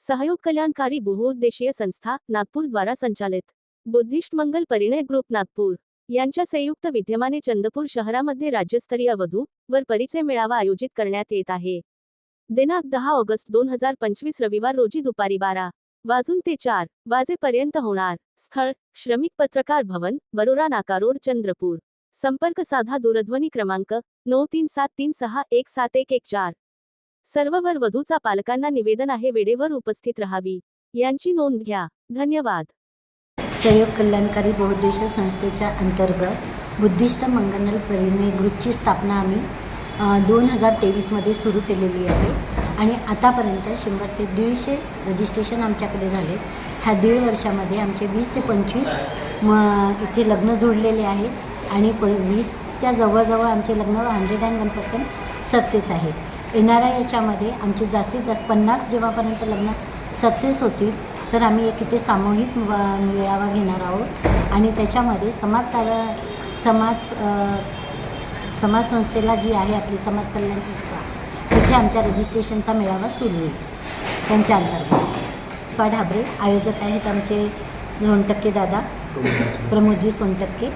सहयोग कल्याणकारी बहुउद्देशीय संस्था नागपूर द्वारा संचालित. बुद्धिस्ट मंगल परिणय ग्रुप नागपूर यांच्या संयुक्त विद्यमाने चंद्रपूर शहरामध्ये राज्यस्तरीय वधू वर परिचय मेळावा आयोजित करण्यात येत आहे. दिनांक दहा ऑगस्ट दोन हजार पंचवीस रविवार रोजी दुपारी बारा वाजून ते चार वाजेपर्यंत होणार. स्थळ श्रमिक पत्रकार भवन बरोरा नाका रोड चंद्रपूर. संपर्क साधा दूरध्वनी क्रमांक नऊ तीन सात तीन सहा एक सात एक एक चार. सर्व वर वधूचा पालकांना निवेदन आहे वेळेवर उपस्थित राहावी. यांची नोंद घ्या. धन्यवाद. सहयोग कल्याणकारी बहुउद्देशीय संस्थेच्या अंतर्गत बुद्धिस्ट मंगनल परिणय ग्रुपची स्थापना आम्ही दोन हजार तेवीसमध्ये सुरू केलेली आहे. आणि आतापर्यंत शंभर ते दीडशे रजिस्ट्रेशन आमच्याकडे झाले. ह्या दीड वर्षामध्ये आमचे वीस ते पंचवीस म इथे लग्न जुळलेले आहेत. आणि प वीसच्या जवळजवळ आमचे लग्न hundred and one percent success आहे. येणाऱ्या याच्यामध्ये आमचे जास्तीत जास्त पन्नास जेव्हापर्यंत लग्न सक्सेस होतील तर आम्ही एक इथे सामूहिक मेळावा घेणार आहोत. आणि त्याच्यामध्ये समाजकार्य समाज समाज संस्थेला जी आहे आपली समाज कल्याण संस्था तिथे आमच्या रजिस्ट्रेशनचा मेळावा सुरू होईल. त्यांच्या अंतर्गत. पाढाबरे आयोजक आहेत आमचे सोनटक्के दादा. प्रमोदजी सोनटक्के.